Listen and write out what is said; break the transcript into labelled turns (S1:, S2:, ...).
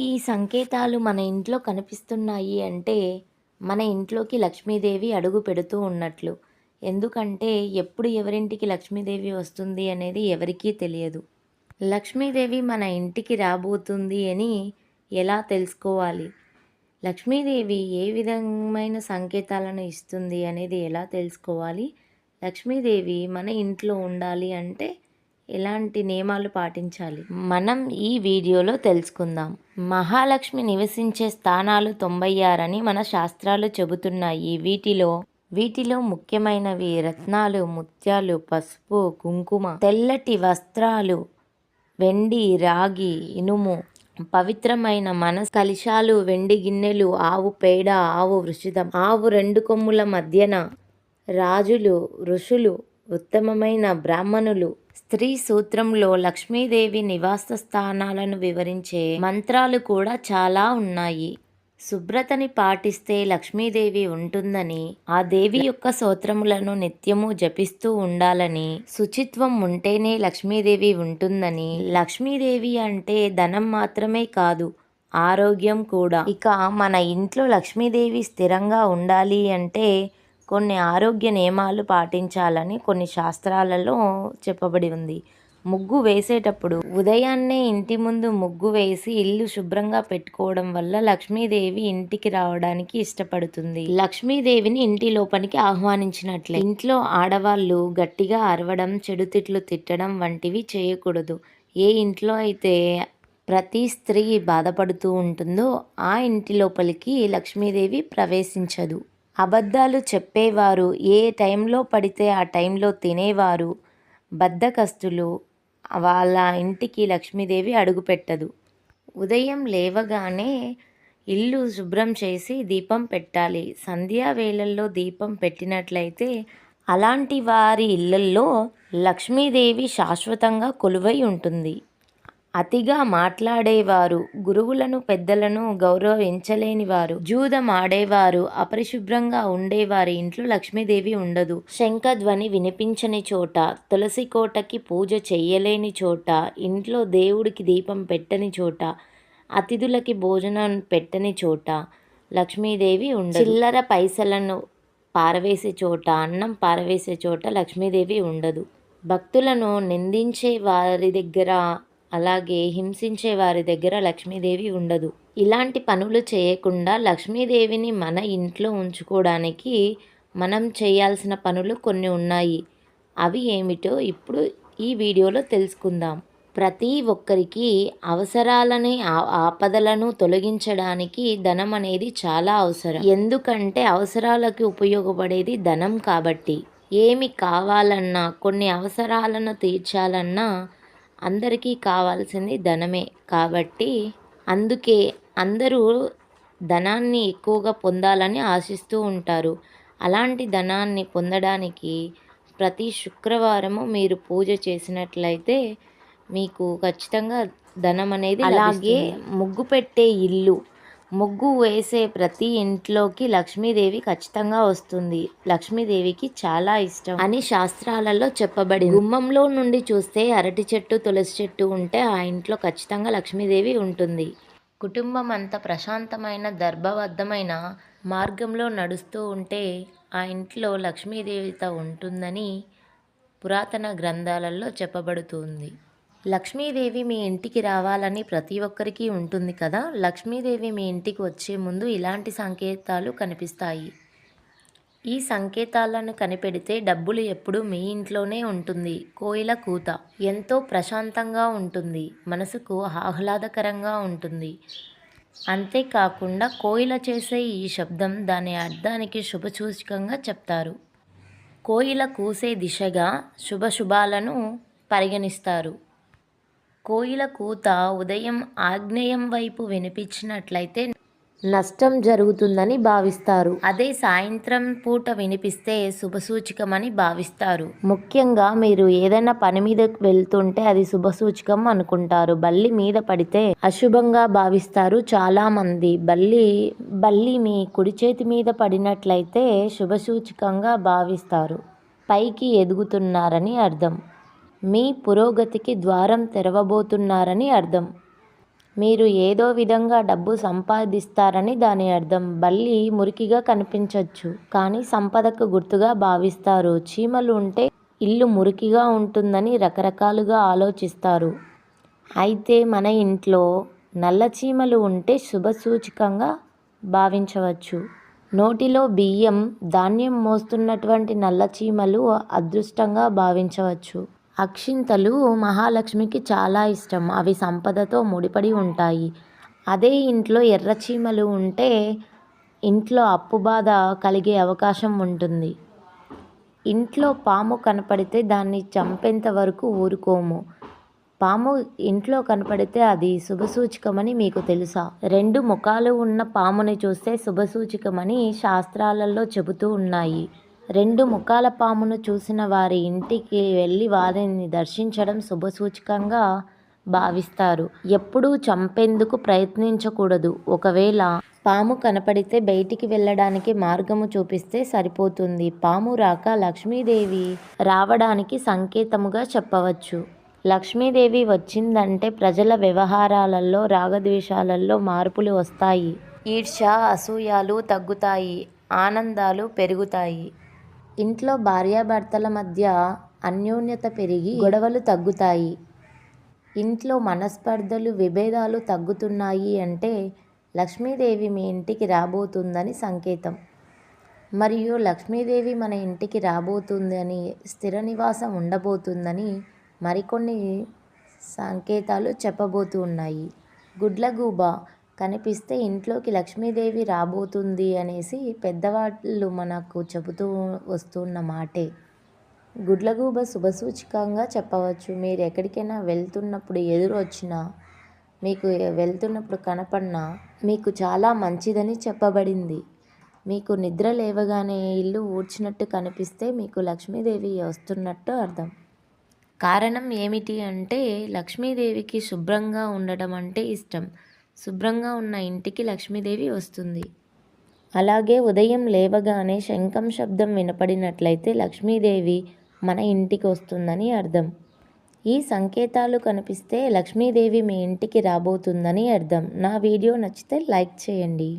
S1: ఈ సంకేతాలు మన ఇంట్లో కనిపిస్తున్నాయి అంటే మన ఇంట్లోకి లక్ష్మీదేవి అడుగు పెడుతూ ఉన్నట్లు. ఎందుకంటే ఎప్పుడు ఎవరింటికి లక్ష్మీదేవి వస్తుంది అనేది ఎవరికీ తెలియదు. లక్ష్మీదేవి మన ఇంటికి రాబోతుంది అని ఎలా తెలుసుకోవాలి? లక్ష్మీదేవి ఏ విధమైన సంకేతాలను ఇస్తుంది అనేది ఎలా తెలుసుకోవాలి? లక్ష్మీదేవి మన ఇంట్లో ఉండాలి అంటే ఎలాంటి నియమాలు పాటించాలి? మనం ఈ వీడియోలో తెలుసుకుందాం. మహాలక్ష్మి నివసించే స్థానాలు తొంభై ఆరని మన శాస్త్రాలు చెబుతున్నాయి. వీటిలో వీటిలో ముఖ్యమైనవి రత్నాలు ముత్యాలు పసుపు కుంకుమ తెల్లటి వస్త్రాలు వెండి రాగి ఇనుము పవిత్రమైన మనస్ కలిశాలు వెండి గిన్నెలు ఆవు పేడ ఆవు వృషితం ఆవు రెండు కొమ్ముల మధ్యన రాజులు ఋషులు ఉత్తమమైన బ్రాహ్మణులు స్త్రీ సూత్రంలో లక్ష్మీదేవి నివాస స్థానాలను వివరించే మంత్రాలు కూడా చాలా ఉన్నాయి. శుభ్రతని పాటిస్తే లక్ష్మీదేవి ఉంటుందని ఆ దేవి యొక్క స్తోత్రములను నిత్యము జపిస్తూ ఉండాలని శుచిత్వం ఉంటేనే లక్ష్మీదేవి ఉంటుందని. లక్ష్మీదేవి అంటే ధనం మాత్రమే కాదు ఆరోగ్యం కూడా. ఇక మన ఇంట్లో లక్ష్మీదేవి స్థిరంగా ఉండాలి అంటే కొన్ని ఆరోగ్య నియమాలు పాటించాలని కొన్ని శాస్త్రాలలో చెప్పబడి ఉంది. ముగ్గు వేసేటప్పుడు ఉదయాన్నే ఇంటి ముందు ముగ్గు వేసి ఇల్లు శుభ్రంగా పెట్టుకోవడం వల్ల లక్ష్మీదేవి ఇంటికి రావడానికి ఇష్టపడుతుంది. లక్ష్మీదేవిని ఇంటి లోపలికి ఆహ్వానించినట్లే. ఇంట్లో ఆడవాళ్ళు గట్టిగా అరవడం చెడు తిట్లు తిట్టడం వంటివి చేయకూడదు. ఏ ఇంట్లో అయితే ప్రతి స్త్రీ బాధపడుతూ ఉంటుందో ఆ ఇంటి లోపలికి లక్ష్మీదేవి ప్రవేశించదు. అబద్ధాలు చెప్పేవారు. ఏ టైంలో పడితే ఆ టైంలో తినేవారు. బద్ధకస్తులు వాళ్ళ ఇంటికి లక్ష్మీదేవి అడుగుపెట్టదు. ఉదయం లేవగానే ఇల్లు శుభ్రం చేసి దీపం పెట్టాలి. సంధ్యా వేళల్లో దీపం పెట్టినట్లయితే అలాంటి వారి ఇళ్ళల్లో లక్ష్మీదేవి శాశ్వతంగా కొలువై ఉంటుంది. అతిగా మాట్లాడేవారు గురువులను పెద్దలను గౌరవించలేని వారు జూదం ఆడేవారు అపరిశుభ్రంగా ఉండేవారి ఇంట్లో లక్ష్మీదేవి ఉండదు. శంఖధ్వని వినిపించని చోట తులసి కోటకి పూజ చెయ్యలేని చోట ఇంట్లో దేవుడికి దీపం పెట్టని చోట అతిథులకి భోజనం పెట్టని చోట లక్ష్మీదేవి ఉండదు. చిల్లర పైసలను పారవేసే చోట అన్నం పారవేసే చోట లక్ష్మీదేవి ఉండదు. భక్తులను నిందించే వారి దగ్గర అలాగే హింసించే వారి దగ్గర లక్ష్మీదేవి ఉండదు. ఇలాంటి పనులు చేయకుండా లక్ష్మీదేవిని మన ఇంట్లో ఉంచుకోవడానికి మనం చేయాల్సిన పనులు కొన్ని ఉన్నాయి. అవి ఏమిటో ఇప్పుడు ఈ వీడియోలో తెలుసుకుందాం. ప్రతి ఒక్కరికి అవసరాలని ఆపదలను తొలగించడానికి ధనం అనేది చాలా అవసరం. ఎందుకంటే అవసరాలకు ఉపయోగపడేది ధనం కాబట్టి. ఏమి కావాలన్నా కొన్ని అవసరాలను తీర్చాలన్నా అందరికీ కావాల్సింది ధనమే కాబట్టి అందుకే అందరూ ధనాన్ని ఎక్కువగా పొందాలని ఆశిస్తూ ఉంటారు. అలాంటి ధనాన్ని పొందడానికి ప్రతి శుక్రవారము మీరు పూజ చేసినట్లయితే మీకు ఖచ్చితంగా ధనం అనేది అలాగే ముగ్గు పెట్టే ఇల్లు ముగ్గు వేసే ప్రతి ఇంట్లోకి లక్ష్మీదేవి ఖచ్చితంగా వస్తుంది. లక్ష్మీదేవికి చాలా ఇష్టం అని శాస్త్రాలలో చెప్పబడి గుమ్మంలో నుండి చూస్తే అరటి చెట్టు తులసి చెట్టు ఉంటే ఆ ఇంట్లో ఖచ్చితంగా లక్ష్మీదేవి ఉంటుంది. కుటుంబం అంత ప్రశాంతమైన దర్భబద్ధమైన మార్గంలో నడుస్తూ ఉంటే ఆ ఇంట్లో లక్ష్మీదేవిత ఉంటుందని పురాతన గ్రంథాలలో చెప్పబడుతుంది. లక్ష్మీదేవి మీ ఇంటికి రావాలని ప్రతి ఒక్కరికి ఉంటుంది కదా? లక్ష్మీదేవి మీ ఇంటికి వచ్చే ముందు ఇలాంటి సంకేతాలు కనిపిస్తాయి. ఈ సంకేతాలను కనిపెడితే డబ్బులు ఎప్పుడూ మీ ఇంట్లోనే ఉంటుంది. కోయిల కూత ఎంతో ప్రశాంతంగా ఉంటుంది. మనసుకు ఆహ్లాదకరంగా ఉంటుంది. అంతేకాకుండా కోయిల చేసే ఈ శబ్దం దాని అర్థానికి శుభసూచకంగా చెప్తారు. కోయిల కూసే దిశగా శుభశుభాలను పరిగణిస్తారు. కోయిల కూత ఉదయం ఆగ్నేయం వైపు వినిపించినట్లయితే నష్టం జరుగుతుందని భావిస్తారు. అదే సాయంత్రం పూట వినిపిస్తే శుభసూచకమని భావిస్తారు. ముఖ్యంగా మీరు ఏదైనా పని మీద వెళ్తుంటే అది శుభసూచకం అనుకుంటారు. బల్లి మీద పడితే అశుభంగా భావిస్తారు చాలా మంది బల్లి బల్లి మీ కుడి చేతి మీద పడినట్లయితే శుభసూచకంగా భావిస్తారు. పైకి ఎదుగుతున్నారని అర్థం. మీ పురోగతికి ద్వారం తెరవబోతున్నారని అర్థం. మీరు ఏదో విధంగా డబ్బు సంపాదిస్తారని దాని అర్థం. బల్లి మురికిగా కనిపించవచ్చు కానీ సంపదకు గుర్తుగా భావిస్తారు. చీమలు ఉంటే ఇల్లు మురికిగా ఉంటుందని రకరకాలుగా ఆలోచిస్తారు. అయితే మన ఇంట్లో నల్ల చీమలు ఉంటే శుభసూచకంగా భావించవచ్చు. నోటిలో బియ్యం ధాన్యం మోస్తున్నటువంటి నల్ల చీమలు అదృష్టంగా భావించవచ్చు. అక్షింతలు మహాలక్ష్మికి చాలా ఇష్టం. అవి సంపదతో ముడిపడి ఉంటాయి. అదే ఇంట్లో ఎర్రచీమలు ఉంటే ఇంట్లో అప్పు బాధ కలిగే అవకాశం ఉంటుంది. ఇంట్లో పాము కనపడితే దాన్ని చంపేంత వరకు ఊరుకోము. పాము ఇంట్లో కనపడితే అది శుభసూచకమని మీకు తెలుసా? రెండు ముఖాలు ఉన్న పాముని చూస్తే శుభసూచకమని శాస్త్రాలలో చెబుతూ ఉన్నాయి. రెండు ముఖాల పామును చూసిన వారి ఇంటికి వెళ్ళి వారిని దర్శించడం శుభసూచకంగా భావిస్తారు. ఎప్పుడూ చంపేందుకు ప్రయత్నించకూడదు. ఒకవేళ పాము కనపడితే బయటికి వెళ్ళడానికి మార్గము చూపిస్తే సరిపోతుంది. పాము రాక లక్ష్మీదేవి రావడానికి సంకేతముగా చెప్పవచ్చు. లక్ష్మీదేవి వచ్చిందంటే ప్రజల వ్యవహారాలలో రాగద్వేషాలలో మార్పులు వస్తాయి. ఈర్ష్య అసూయాలు తగ్గుతాయి. ఆనందాలు పెరుగుతాయి. ఇంట్లో భార్యాభర్తల మధ్య అన్యోన్యత పెరిగి గొడవలు తగ్గుతాయి. ఇంట్లో మనస్పర్ధలు విభేదాలు తగ్గుతున్నాయి అంటే లక్ష్మీదేవి మీ ఇంటికి రాబోతుందని సంకేతం. మరియు లక్ష్మీదేవి మన ఇంటికి రాబోతుందని స్థిర నివాసం ఉండబోతుందని మరికొన్ని సంకేతాలు చెప్పబోతున్నాయి గుడ్లగూబ కనిపిస్తే ఇంట్లోకి లక్ష్మీదేవి రాబోతుంది అనేసి పెద్దవాళ్ళు మనకు చెబుతూ వస్తున్న మాటే. గుడ్లగూబ శుభసూచకంగా చెప్పవచ్చు. మీరు ఎక్కడికైనా వెళ్తున్నప్పుడు ఎదురు వచ్చినా మీకు వెళ్తున్నప్పుడు కనపడినా మీకు చాలా మంచిదని చెప్పబడింది. మీకు నిద్ర లేవగానే ఇల్లు ఊడ్చినట్టు కనిపిస్తే మీకు లక్ష్మీదేవి వస్తున్నట్టు అర్థం. కారణం ఏమిటి అంటే లక్ష్మీదేవికి శుభ్రంగా ఉండడం అంటే ఇష్టం. శుభ్రంగా ఉన్న ఇంటికి లక్ష్మీదేవి వస్తుంది. అలాగే ఉదయం లేవగానే శంఖం శబ్దం వినపడినట్లయితే లక్ష్మీదేవి మన ఇంటికి వస్తుందని అర్థం. ఈ సంకేతాలు కనిపిస్తే లక్ష్మీదేవి మీ ఇంటికి రాబోతుందని అర్థం. నా వీడియో నచ్చితే లైక్ చేయండి.